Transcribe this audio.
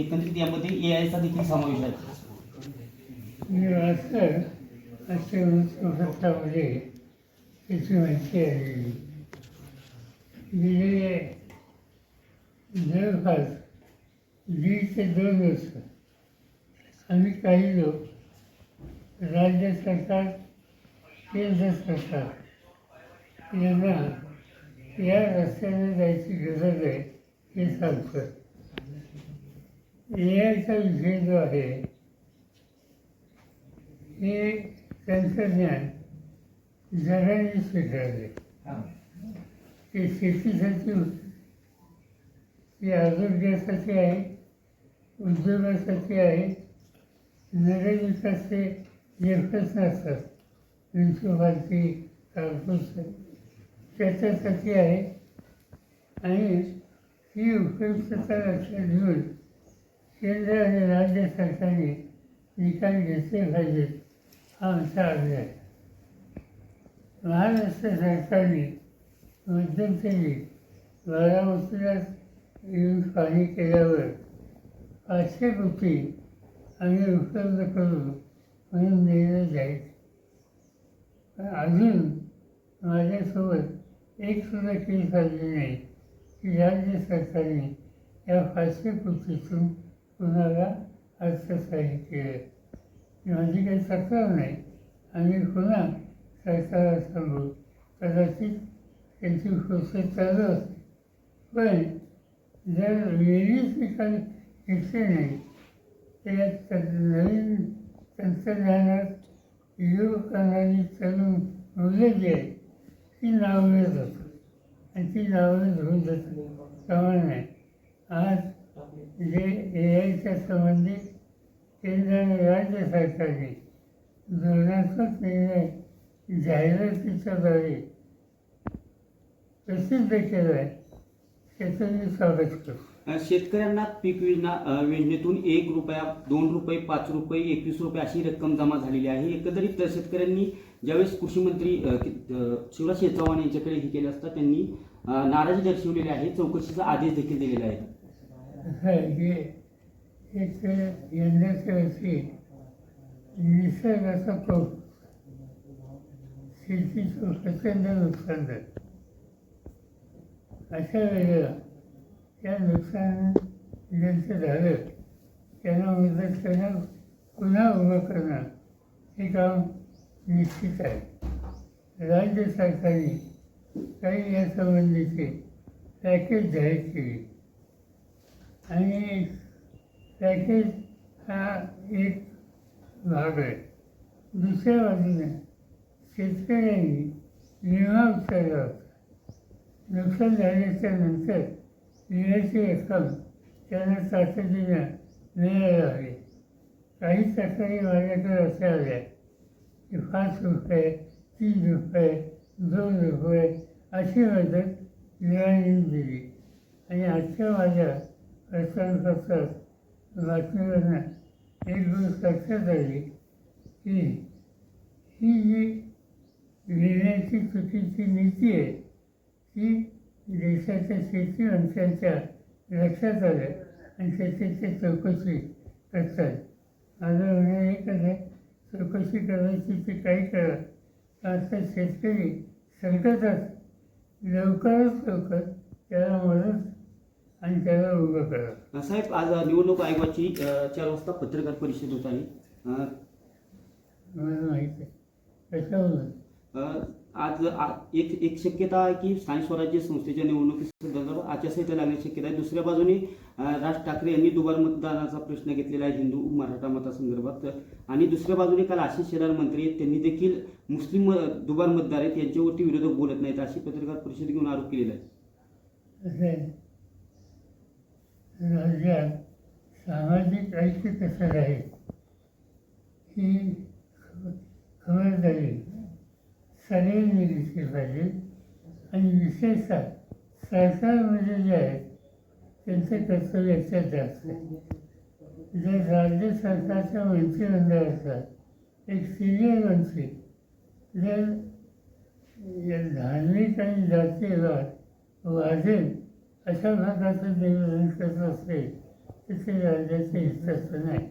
एकंदरीत यामध्ये ए आयचा देखील समावेश आहे. मी वाचलं असे वृत्तपत्रामध्ये त्याची माहिती आलेली गेले जवळपास दीड ते दोन वर्ष आम्ही काही लोक राज्य सरकार केंद्र सरकार यांना या रस्त्याने जायची गरज आहे हे सांगतो ए आयचा विषय जो आहे. हे तंत्रज्ञान जगाने स्वीकारले. ते शेतीसाठी ते आरोग्यासाठी आहे उद्योगासाठी आहे नगरविकासचे जे प्रश्न असतात म्युन्सिपाल्टी कॉर्पोरेशन त्याच्यासाठी आहे. आणि ही उपयुक्तता लक्षात घेऊन केंद्र आणि राज्य सरकारने निकाल घेतले पाहिजेत हा आमचा आग्रह आहे महाराष्ट्र सरकारने मध्यंतरी बारामतीला येऊन पाणी केल्यावर पाचशे कोटी आम्ही उपलब्ध करू म्हणून निर्णय जाईल पण अजून माझ्यासोबत एक सुद्धा केस आली नाही की राज्य सरकारने या पाचशे कोटीतून कुणाला अर्थसाहित्य केलं माझी म्हणजे काही तक्रार नाही. आम्ही पुन्हा सरकारला सांगू. कदाचित त्यांची प्रोसेस चालू असते. पण जर वेळीच निकाल घेतले नाही तर नवीन तंत्रज्ञानात योग करणारी तरुण मुलं जी आहेत ती नावलं जातात. आणि ती नावलं होऊन जातात. प्रमाण नाही आज जे ए आयच्या संबंधित केंद्र आणि राज्य सरकारने धोरणात्मक निर्णय जाहिरातीच्याद्वारे प्रसिद्ध केलं आहे त्याचं मी स्वागत करतो. शेतकऱ्यांना पीक योजना योजनेतून एक रुपया दोन रुपये पाच रुपये एकवीस रुपये अशी रक्कम जमा झालेली आहे. एकंदरीत शेतकऱ्यांनी ज्यावेळेस कृषी मंत्री शिवराज शेठ चव्हाण यांच्याकडे हे केलं असता त्यांनी नाराजी दर्शवलेली आहे चौकशीचा आदेश देखील दिलेला आहे. असं हे एक यंदाच्या वर्षी निसर्गाचा पाऊस शेतीचं प्रचंड नुकसान झालं. अशा वेळेला त्या नुकसान ज्यांचं झालं त्यांना मदत करणं पुन्हा उभं करणं हे काम निश्चित आहे. राज्य सरकारने काही यासंबंधीचे पॅकेज जाहीर केली. आणि पॅकेज हा एक भाग आहे. दुसऱ्या बाजूने शेतकऱ्यांनी विमा उचलला होता. नुकसान झाल्याच्यानंतर विम्याची रक्कम त्यांना तातडीनं मिळायला हवी. काही तक्रारी माझ्याकडे अशा आल्या की पाच रुपये तीन रुपये दोन रुपये अशी मदत विमाने दिली. आणि आजच्या माझ्या वर्तमानपत्रात बातमीवरनं एक दोन लक्षात आली की ही जी लिहिण्याची चुकीची नीती आहे ती देशाच्या शेती मंत्र्यांच्या लक्षात आल्या आणि त्याची चौकशी करतात. माझं म्हणणं एकच आहे चौकशी करायची ते काही करा. आता शेतकरी संकटात लवकरात लवकर त्याला मदत आणि त्याला उभं करा साहेब आज निवडणूक आयोगाची अ, चार वाजता पत्रकार परिषद होत आहे. अ, मला माहीत आहे कशावरून? अ, आज आ- एक एक शक्यता आहे की स्थानिक स्वराज्य संस्थेच्या निवडणुकीसंदर्भात आचारसंहिता लागण्याची शक्यता आहे. दुसऱ्या बाजूने अ, राज ठाकरे यांनी दुबार मतदानाचा प्रश्न घेतलेला आहे हिंदू मराठा मतासंदर्भात. आणि दुसऱ्या बाजूने काल आशिष शेलार मंत्री आहेत. त्यांनी देखील मुस्लिम अ, दुबार मतदार आहेत. यांच्यावरती विरोधक बोलत नाहीत अशी पत्रकार परिषद घेऊन आरोप केलेला आहे. असे राज्यात सामाजिक ऐक्य कसं राहील? ही खबरदारी सगळ्यांनी घेतली पाहिजे आणि विशेषतः सरकारमध्ये जे आहेत त्यांचं कर्तव्य याच्यात जास्त आहे. जर राज्य सरकारच्या मंत्रिमंडळाचा असतात एक सिनियर मंत्री जर या धार्मिक आणि जातीवाद वाढेल अशा भागाचं निवेदन करत असते तिथे राज्याचे राज्याच्या हिताचं नाही